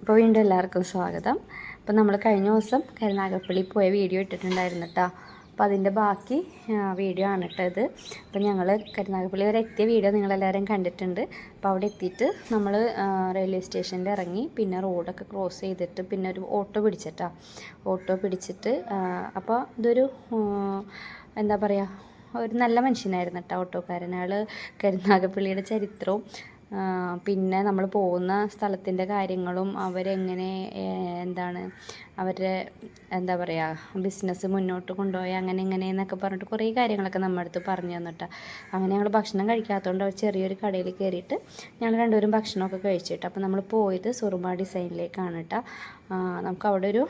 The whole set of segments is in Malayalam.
അപ്പോൾ വീണ്ടും എല്ലാവർക്കും സ്വാഗതം. അപ്പോൾ നമ്മൾ കഴിഞ്ഞ ദിവസം കരുനാഗപ്പള്ളി പോയ വീഡിയോ ഇട്ടിട്ടുണ്ടായിരുന്നു കേട്ടോ. അപ്പോൾ അതിന്റെ ബാക്കി വീഡിയോ ആണ് കേട്ടോ ഇത്. അപ്പോൾ ഞങ്ങൾ കരുനാഗപ്പള്ളി വരെ എത്തിയ വീഡിയോ നിങ്ങളെല്ലാവരും കണ്ടിട്ടുണ്ട്. അപ്പോൾ അവിടെ എത്തിയിട്ട് നമ്മൾ റെയിൽവേ സ്റ്റേഷനിൽ ഇറങ്ങി പിന്നെ റോഡൊക്കെ ക്രോസ് ചെയ്തിട്ട് പിന്നെ ഒരു ഓട്ടോ പിടിച്ചിട്ടാ. ഓട്ടോ പിടിച്ചിട്ട് അപ്പോൾ ഇതൊരു എന്താ പറയുക ഒരു നല്ല മനുഷ്യനായിരുന്നു കേട്ടോ ഓട്ടോക്കാരൻ. അയാൾ കരുനാഗപ്പള്ളിയുടെ ചരിത്രവും പിന്നെ നമ്മൾ പോകുന്ന സ്ഥലത്തിന്റെ കാര്യങ്ങളും അവരെങ്ങനെ എന്താണ് അവരുടെ എന്താ പറയുക ബിസിനസ് മുന്നോട്ട് കൊണ്ടുപോയി അങ്ങനെ ഇങ്ങനെ എന്നൊക്കെ പറഞ്ഞിട്ട് കുറേ കാര്യങ്ങളൊക്കെ നമ്മുടെ അടുത്ത് പറഞ്ഞു തന്നിട്ടാണ് അങ്ങനെ ഞങ്ങൾ ഭക്ഷണം കഴിക്കാത്തതുകൊണ്ട് അവർ ചെറിയൊരു കടയിൽ കയറിയിട്ട് ഞങ്ങൾ രണ്ടുപേരും ഭക്ഷണമൊക്കെ കഴിച്ചിട്ട് അപ്പോൾ നമ്മൾ പോയത് സുറുമ ഡിസൈനിലേക്കാണ് കേട്ടോ നമുക്ക് അവിടെ ഒരു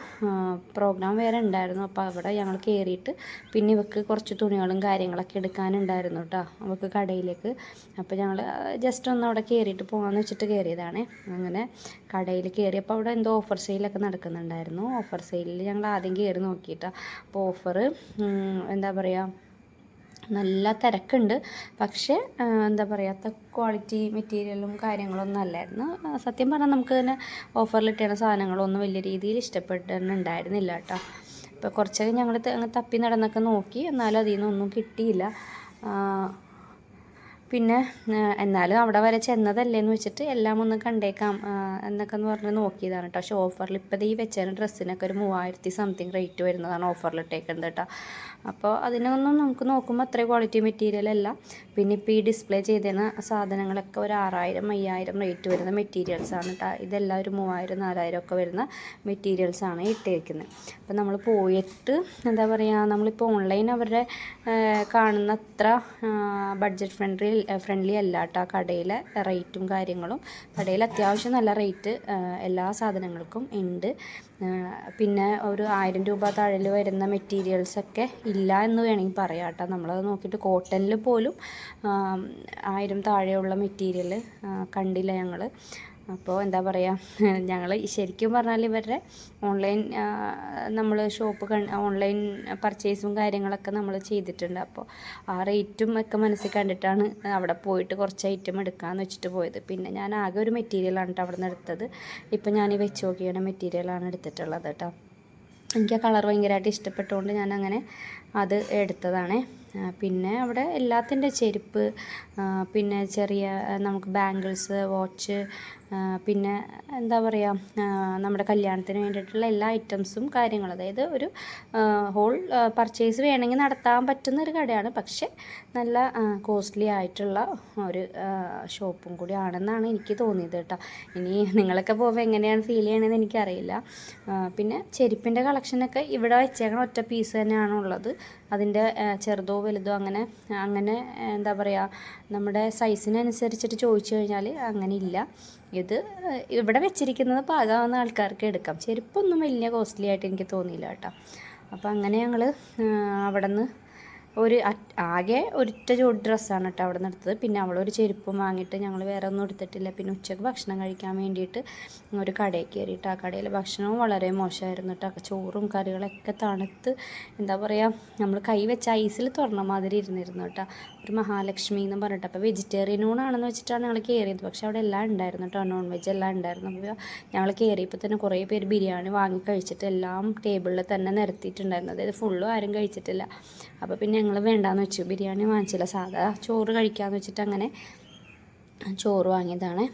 പ്രോഗ്രാം വേറെ ഉണ്ടായിരുന്നു. അപ്പോൾ അവിടെ ഞങ്ങൾ കയറിയിട്ട് പിന്നെ ഇവക്ക് കുറച്ച് തുണികളും കാര്യങ്ങളൊക്കെ എടുക്കാനുണ്ടായിരുന്നു കേട്ടോ അവൾക്ക് കടയിലേക്ക്. അപ്പോൾ ഞങ്ങൾ ജസ്റ്റ് ഒന്ന് അവിടെ കയറിയിട്ട് പോകാമെന്ന് വെച്ചിട്ട് കയറിയതാണ്. അങ്ങനെ കടയിൽ കയറിയപ്പോൾ അവിടെ എന്തോ ഓഫർ സെയിലൊക്കെ നടക്കുന്നുണ്ടായിരുന്നു. ഓഫർ സെയിലിൽ ഞങ്ങൾ ആദ്യം കയറി നോക്കിയിട്ടാണ് അപ്പോൾ ഓഫർ എന്താ പറയുക നല്ല തിരക്കുണ്ട്. പക്ഷേ എന്താ പറയുക ക്വാളിറ്റി മെറ്റീരിയലും കാര്യങ്ങളൊന്നും അല്ലായിരുന്നു. സത്യം പറഞ്ഞാൽ നമുക്ക് തന്നെ ഓഫറിൽ ഇട്ടുന്ന സാധനങ്ങളൊന്നും വലിയ രീതിയിൽ ഇഷ്ടപ്പെട്ടുണ്ടായിരുന്നില്ല കേട്ടോ. ഇപ്പോൾ കുറച്ചൊക്കെ ഞങ്ങൾ തപ്പി നടന്നൊക്കെ നോക്കി. എന്നാലും അതിൽ നിന്നൊന്നും കിട്ടിയില്ല. പിന്നെ എന്നാലും അവിടെ വരെ ചെന്നതല്ലേ എന്ന് വെച്ചിട്ട് എല്ലാം ഒന്ന് കണ്ടേക്കാം എന്നൊക്കെ എന്ന് പറഞ്ഞ് നോക്കിയതാണ് കേട്ടോ. പക്ഷേ ഓഫറിൽ ഇപ്പോൾ ഈ വെച്ചതിന് ഡ്രസ്സിനൊക്കെ ഒരു മൂവായിരത്തി സംതിങ് റേറ്റ് വരുന്നതാണ് ഓഫറിൽ ഇട്ടേക്കുന്നത് കേട്ടോ. അപ്പോൾ അതിനൊന്നും നമുക്ക് നോക്കുമ്പോൾ അത്രയും ക്വാളിറ്റി മെറ്റീരിയൽ അല്ല. പിന്നെ ഇപ്പോൾ ഈ ഡിസ്പ്ലേ ചെയ്തിരുന്ന സാധനങ്ങളൊക്കെ ഒരു ആറായിരം അയ്യായിരം റേറ്റ് വരുന്ന മെറ്റീരിയൽസാണ് കേട്ടോ. ഇതെല്ലാം ഒരു മൂവായിരം നാലായിരം ഒക്കെ വരുന്ന മെറ്റീരിയൽസാണ് ഇട്ടേക്കുന്നത്. അപ്പോൾ നമ്മൾ പോയിട്ട് എന്താ പറയുക നമ്മളിപ്പോൾ ഓൺലൈൻ അവരുടെ കാണുന്ന അത്ര ബഡ്ജറ്റ് ഫ്രണ്ട്ലി ഫ്രണ്ട്ലി അല്ല കേട്ടോ കടയിലെ റേറ്റും കാര്യങ്ങളും കടയിൽ അത്യാവശ്യം നല്ല റേറ്റ് എല്ലാ സാധനങ്ങൾക്കും ഉണ്ട്. പിന്നെ ഒരു ആയിരം രൂപ താഴെ വരുന്ന മെറ്റീരിയൽസൊക്കെ ഇല്ല എന്ന് വേണമെങ്കിൽ പറയാം കേട്ടോ നമ്മളത് നോക്കിയിട്ട് കോട്ടണിൽ പോലും ആയിരം താഴെയുള്ള മെറ്റീരിയൽ കണ്ടില്ല ഞങ്ങൾ അപ്പോൾ എന്താ പറയുക ഞങ്ങൾ ശരിക്കും പറഞ്ഞാൽ ഇവരുടെ ഓൺലൈൻ നമ്മൾ ഷോപ്പ് ഓൺലൈൻ പർച്ചേസും കാര്യങ്ങളൊക്കെ നമ്മൾ ചെയ്തിട്ടുണ്ട്. അപ്പോൾ ആ റേറ്റും ഒക്കെ മനസ്സിൽ കണ്ടിട്ടാണ് അവിടെ പോയിട്ട് കുറച്ച് ഐറ്റം എടുക്കാമെന്ന് വെച്ചിട്ട് പോയത്. പിന്നെ ഞാൻ ആകെ ഒരു മെറ്റീരിയലാണ് കേട്ടോ അവിടെ നിന്ന് എടുത്തത്. ഇപ്പം ഞാൻ ഈ വെച്ച് നോക്കിയാണ് മെറ്റീരിയലാണ് എടുത്തിട്ടുള്ളത് കേട്ടോ എനിക്ക് ആ കളർ ഭയങ്കരമായിട്ട് ഇഷ്ടപ്പെട്ടുകൊണ്ട് ഞാൻ അങ്ങനെ അത് എടുത്തതാണ്. പിന്നെ അവിടെ എല്ലാത്തിന്റെ ചെരുപ്പ് പിന്നെ ചെറിയ നമുക്ക് ബാംഗിൾസ് വാച്ച് പിന്നെ എന്താ പറയുക നമ്മുടെ കല്യാണത്തിന് വേണ്ടിയിട്ടുള്ള എല്ലാ ഐറ്റംസും കാര്യങ്ങളും. അതായത് ഒരു ഹോൾ പർച്ചേസ് വേണമെങ്കിൽ നടത്താൻ പറ്റുന്ന ഒരു കടയാണ്. പക്ഷെ നല്ല കോസ്റ്റ്ലി ആയിട്ടുള്ള ഒരു ഷോപ്പും കൂടി ആണെന്നാണ് എനിക്ക് തോന്നിയത് കേട്ടോ. ഇനി നിങ്ങളൊക്കെ പോകുമ്പോൾ എങ്ങനെയാണ് ഫീൽ ചെയ്യണമെന്ന് എനിക്കറിയില്ല. പിന്നെ ചെരുപ്പിന്റെ കളക്ഷനൊക്കെ ഇവിടെ വെച്ചേക്കണ ഒറ്റ പീസ് തന്നെയാണ് ഉള്ളത് അതിന്റെ ചെറുതോ വലുതോ അങ്ങനെ അങ്ങനെ എന്താ പറയുക നമ്മുടെ സൈസിനനുസരിച്ചിട്ട് ചോദിച്ചു കഴിഞ്ഞാൽ അങ്ങനെ ഇല്ല ഇത് ഇവിടെ വെച്ചിരിക്കുന്നത് പാകാവുന്ന ആൾക്കാർക്ക് എടുക്കാം. ചെരുപ്പൊന്നും വലിയ കോസ്റ്റ്ലി ആയിട്ട് എനിക്ക് തോന്നിയില്ല കേട്ടോ. അപ്പോൾ അങ്ങനെ ഞങ്ങൾ അവിടെ നിന്ന് ഒരു ആകെ ഒരിറ്റ ജോഡി ഡ്രസ്സാണ് കേട്ടോ അവിടെ നിന്ന് എടുത്തത്. പിന്നെ അവളൊരു ചെരുപ്പും വാങ്ങിയിട്ട് ഞങ്ങൾ വേറെ ഒന്നും എടുത്തിട്ടില്ല. പിന്നെ ഉച്ചയ്ക്ക് ഭക്ഷണം കഴിക്കാൻ വേണ്ടിയിട്ട് ഒരു കടയിൽ കയറിയിട്ട് ആ കടയിൽ ഭക്ഷണവും വളരെ മോശമായിരുന്നു കേട്ടോ. ചോറും കറികളൊക്കെ തണുത്ത് എന്താ പറയുക നമ്മൾ കൈ വെച്ച ഐസിൽ തുറന്ന മാതിരി ഇരുന്നിരുന്നു കേട്ടോ. ഒരു മഹാലക്ഷ്മി എന്ന് പറഞ്ഞിട്ട്. അപ്പോൾ വെജിറ്റേറിയൻ ഊണാണെന്ന് വെച്ചിട്ടാണ് ഞങ്ങൾ കയറിയത്. പക്ഷേ അവിടെ എല്ലാം ഉണ്ടായിരുന്നു കേട്ടോ. നോൺ വെജ് എല്ലാം ഉണ്ടായിരുന്നു. അപ്പോൾ ഞങ്ങൾ കയറിയപ്പോൾ തന്നെ കുറേ പേര് ബിരിയാണി വാങ്ങി കഴിച്ചിട്ട് എല്ലാം ടേബിളിൽ തന്നെ നിരത്തിയിട്ടുണ്ടായിരുന്നു. അതായത് ഫുള്ളും ആരും കഴിച്ചിട്ടില്ല. അപ്പോൾ പിന്നെ ഞങ്ങൾ വേണ്ടാന്ന് വെച്ചു. ബിരിയാണി വാങ്ങിച്ചില്ല. സാധാ ചോറ് കഴിക്കാമെന്ന് വെച്ചിട്ട് അങ്ങനെ ചോറ് വാങ്ങിയതാണ്.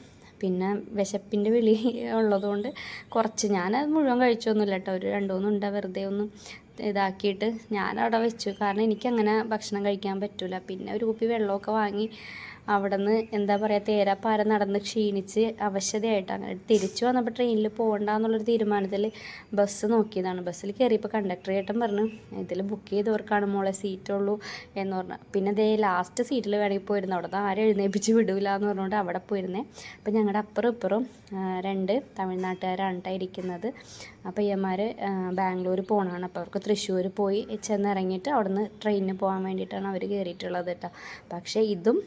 പിന്നെ വിശപ്പിന്റെ വിളി ഉള്ളതുകൊണ്ട് കുറച്ച് ഞാനത് മുഴുവൻ കഴിച്ചൊന്നുമില്ല കേട്ടോ ഒരു ഉണ്ട വെറുതെ ഒന്ന് ഇതാക്കിയിട്ട് ഞാൻ വെച്ചു. കാരണം എനിക്കങ്ങനെ ഭക്ഷണം കഴിക്കാൻ പറ്റില്ല പിന്നെ ഒരു കുപ്പി വെള്ളമൊക്കെ വാങ്ങി അവിടെ നിന്ന് എന്താ പറയുക തേരാപ്പാര നടന്ന് ക്ഷീണിച്ച് അവശതയായിട്ടാണ്. തിരിച്ചു വന്നപ്പോൾ ട്രെയിനിൽ പോകണ്ടെന്നുള്ളൊരു തീരുമാനത്തിൽ ബസ് നോക്കിയതാണ്. ബസ്സിൽ കയറിയപ്പോൾ കണ്ടക്ടർ ചേട്ടൻ പറഞ്ഞു ഇതിൽ ബുക്ക് ചെയ്തവർക്കാണ് മോളെ സീറ്റുള്ളൂ എന്ന് പറഞ്ഞു. പിന്നെ ദേ ലാസ്റ്റ് സീറ്റിൽ വേണമെങ്കിൽ പോയിരുന്നു. അവിടെ ആരും എഴുന്നേപ്പിച്ച് വിടില്ല എന്ന് പറഞ്ഞുകൊണ്ട് അവിടെ പോയിരുന്നേ. അപ്പം ഞങ്ങളുടെ അപ്പുറം ഇപ്പുറം രണ്ട് തമിഴ്നാട്ടുകാരാണ് ട്ടോ ഇരിക്കുന്നത്. അപ്പോൾ പയ്യന്മാർ ബാംഗ്ലൂർ പോകണമാണ് അപ്പോൾ അവർക്ക് തൃശ്ശൂർ പോയി ചെന്നിറങ്ങിയിട്ട് അവിടെ നിന്ന് ട്രെയിനിന് പോകാൻ വേണ്ടിയിട്ടാണ് അവർ കയറിയിട്ടുള്ളത് കേട്ടോ പക്ഷേ ഇതും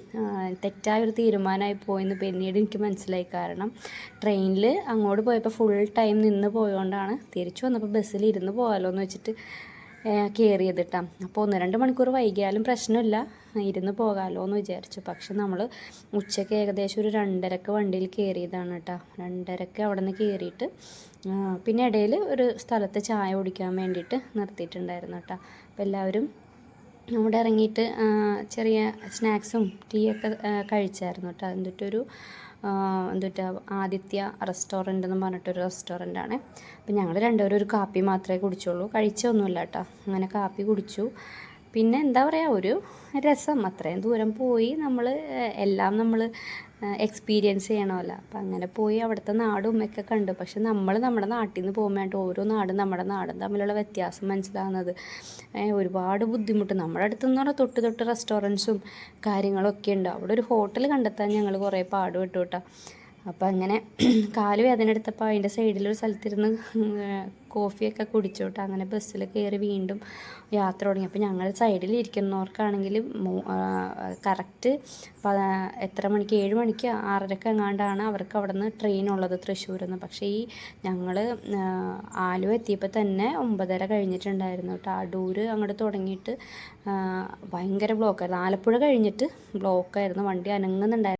തെറ്റായ ഒരു തീരുമാനമായി പോയെന്ന് പിന്നീട് എനിക്ക് മനസ്സിലായി. കാരണം ട്രെയിനിൽ അങ്ങോട്ട് പോയപ്പോൾ ഫുൾ ടൈം നിന്ന് പോയതുകൊണ്ടാണ് തിരിച്ചു വന്നപ്പോൾ ബസ്സിൽ ഇരുന്ന് പോകാമല്ലോ എന്ന് വെച്ചിട്ട് കയറിയത് കേട്ടോ അപ്പോൾ ഒന്ന് രണ്ട് മണിക്കൂർ വൈകിയാലും പ്രശ്നമില്ല ഇരുന്ന് പോകാമല്ലോ എന്ന് വിചാരിച്ചു. പക്ഷെ നമ്മൾ ഉച്ചയ്ക്ക് ഏകദേശം ഒരു രണ്ടരക്ക് വണ്ടിയിൽ കയറിയതാണ് കേട്ടോ രണ്ടരക്ക് അവിടെ നിന്ന് കയറിയിട്ട് പിന്നെ ഇടയിൽ ഒരു സ്ഥലത്ത് ചായ കുടിക്കാൻ വേണ്ടിയിട്ട് നിർത്തിയിട്ടുണ്ടായിരുന്നു കേട്ടോ അപ്പോൾ എല്ലാവരും അവിടെ ഇറങ്ങിയിട്ട് ചെറിയ സ്നാക്സും ടീയൊക്കെ കഴിച്ചായിരുന്നു കേട്ടോ. എന്നിട്ടൊരു എന്തുട്ടാ ആദിത്യ റെസ്റ്റോറന്റ് എന്ന് പറഞ്ഞിട്ടൊരു ആണ് അപ്പം ഞങ്ങൾ രണ്ടുപേരും ഒരു കാപ്പി മാത്രമേ കുടിച്ചുള്ളൂ. കഴിച്ചൊന്നുമില്ല കേട്ടോ. അങ്ങനെ കാപ്പി കുടിച്ചു. പിന്നെ എന്താ പറയുക ഒരു രസം അത്രയും. ദൂരം പോയി നമ്മൾ എല്ലാം നമ്മൾ എക്സ്പീരിയൻസ് ചെയ്യണമല്ലോ. അപ്പം അങ്ങനെ പോയി അവിടുത്തെ നാടും ഒക്കെ കണ്ടു. പക്ഷെ നമ്മൾ നമ്മുടെ നാട്ടിൽ നിന്ന് പോകുമ്പോഴായിട്ട് ഓരോ നാടും നമ്മുടെ നാടും തമ്മിലുള്ള വ്യത്യാസം മനസ്സിലാകുന്നത് ഒരുപാട് ബുദ്ധിമുട്ട്. നമ്മുടെ അടുത്തെന്ന് പറഞ്ഞാൽ തൊട്ട് തൊട്ട് റെസ്റ്റോറന്റ്സും കാര്യങ്ങളൊക്കെ ഉണ്ട്. അവിടെ ഒരു ഹോട്ടൽ കണ്ടെത്താൻ ഞങ്ങൾ കുറേ പാടുപെട്ടു കേട്ടോ അപ്പം അങ്ങനെ കാൽ വേദന എടുത്തപ്പോൾ അതിന്റെ സൈഡിലൊരു സ്ഥലത്തിരുന്ന് കോഫിയൊക്കെ കുടിച്ചോട്ട് അങ്ങനെ ബസ്സിൽ കയറി വീണ്ടും യാത്ര തുടങ്ങി. അപ്പോൾ ഞങ്ങൾ സൈഡിൽ ഇരിക്കുന്നവർക്കാണെങ്കിൽ കറക്റ്റ് എത്ര മണിക്ക് ഏഴ് മണിക്ക് ആറരക്ക് എങ്ങാണ്ടാണ് അവർക്ക് അവിടെ നിന്ന് ട്രെയിൻ ഉള്ളത് തൃശ്ശൂരിൽ നിന്ന്. പക്ഷേ ഈ ഞങ്ങൾ ആലുവ എത്തിയപ്പോൾ തന്നെ ഒമ്പതര കഴിഞ്ഞിട്ടുണ്ടായിരുന്നു കേട്ടോ. അടൂർ അങ്ങോട്ട് തുടങ്ങിയിട്ട് ഭയങ്കര ബ്ലോക്കായിരുന്നു ആലപ്പുഴ കഴിഞ്ഞിട്ട് ബ്ലോക്കായിരുന്നു വണ്ടി അനങ്ങുന്നുണ്ടായിരുന്നു